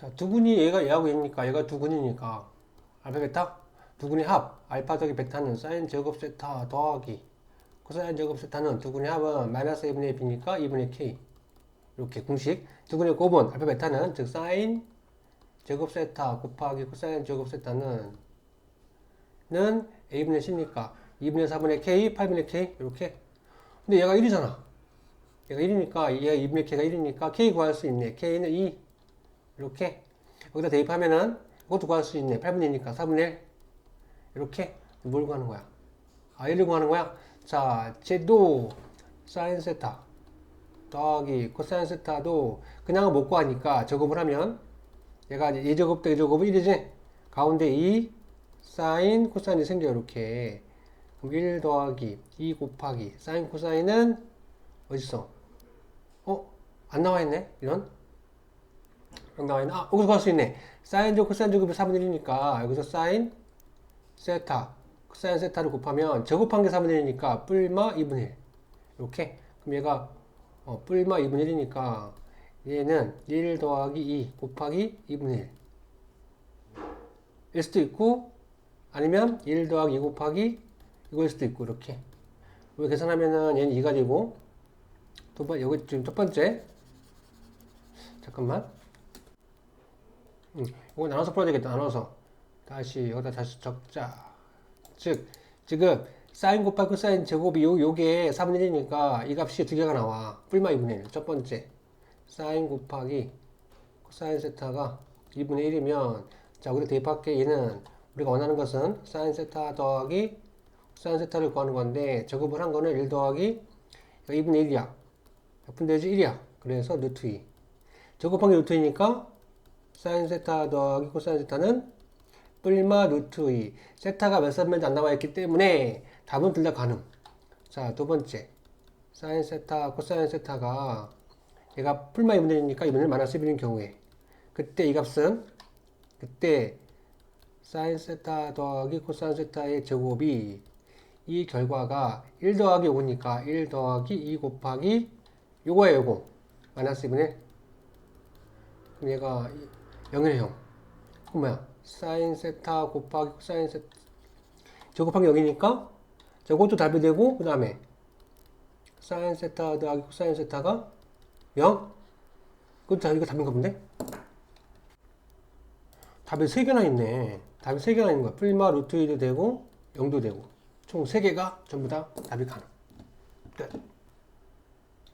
자, 두근이 얘가 얘하고 얘니까 얘가 두근이니까 알파 베타 두근의 합 알파 더하기 베타는 사인 제곱 세타 더하기. 코사인 제곱 세타는 두근의 합은 마이너스 2분의 1이니까 2분의 k. 이렇게 공식. 두근의 곱은 알파 베타는 즉 사인 제곱 세타 곱하기 코사인 제곱 세타는 는 a분의 10니까 2분의 4분의 k 8분의 k 이렇게. 근데 얘가 1이잖아. 얘가 1이니까 얘가 2분의 k가 1이니까 k 구할 수 있네. k는 2 이렇게 여기다 대입하면은 이것도 구할 수 있네. 8분의 1이니까 4분의 1 이렇게 뭘 구하는 거야? 아 1을 구하는 거야? 자 쟤도 사인 세타. 더하기 코사인 세타도 그냥은 못 구하니까 제곱을 하면 얘가 이제 2제곱 대 2제곱은 1이지? 가운데 2 사인 코사인이 생겨 이렇게. 그럼 1 더하기 2 곱하기 사인 코사인은 어딨어 어? 안 나와 있네 이런? 안 나와 있네. 아 여기서 구할 수 있네. 사인 제곱 코사인 제곱이 4분의 1이니까 여기서 사인 세타 코사인 세타를 곱하면 제곱한 게 4분의 1이니까 뿔마 2분의 1 이렇게? 그럼 얘가 어, 뿔마 2분의 1이니까 얘는 1 더하기 2 곱하기 2분의 1일 수도 있고 아니면 1 더하기 2 곱하기 이거일 수도 있고 이렇게. 이거 계산하면은 얘는 2가 되고? 두 번, 여기 지금 첫 번째. 잠깐만 음, 이거 나눠서 풀어야 되겠다. 나눠서. 다시 여기다 다시 적자. 즉 지금 사인 곱하기 코사인 제곱이 요, 요게 4분의 1이니까 이 값이 두 개가 나와. 뿔마 2분의 1 첫 번째. 사인 곱하기 코사인 세타가 2분의 1이면 자 우리 대입할게. 얘는 우리가 원하는 것은 사인 세타 더하기 사인 세타를 구하는 건데 제곱을 한 거는 1 더하기 2분의 1이야. 몇 분대지? 1이야. 그래서 루트 2 제곱한 게 루트 2니까 사인 세타 더하기 코사인 세타는 뿔마 루트 2 세타가 몇 선면도 안 나와 있기 때문에 답은 둘 다 가능. 자 두 번째. 사인 세타 코사인 세타가 얘가 뿔마 2분의 1이니까 2분의 1 마이너스 1인 경우에. 그때 이 값은 그때 사인 세타 더하기 코사인 세타의 제곱이 이 결과가 1 더하기 5니까 1 더하기 2 곱하기 요거예요 요거. 마이너스 2분의 1 그럼 얘가 0이네 0 그럼 뭐야? 사인 세타 곱하기 코사인 세타 제곱한 게 0이니까 저것도 답이 되고 그 다음에 사인 세타 더하기 코사인 세타가 0 그것도 다 이거 답인가 본데? 답이 3개나 있네. 답이 3개나 있는 거야. 풀마 루트 2도 되고 0도 되고. 총 3개가 전부 다 답이 가능. 끝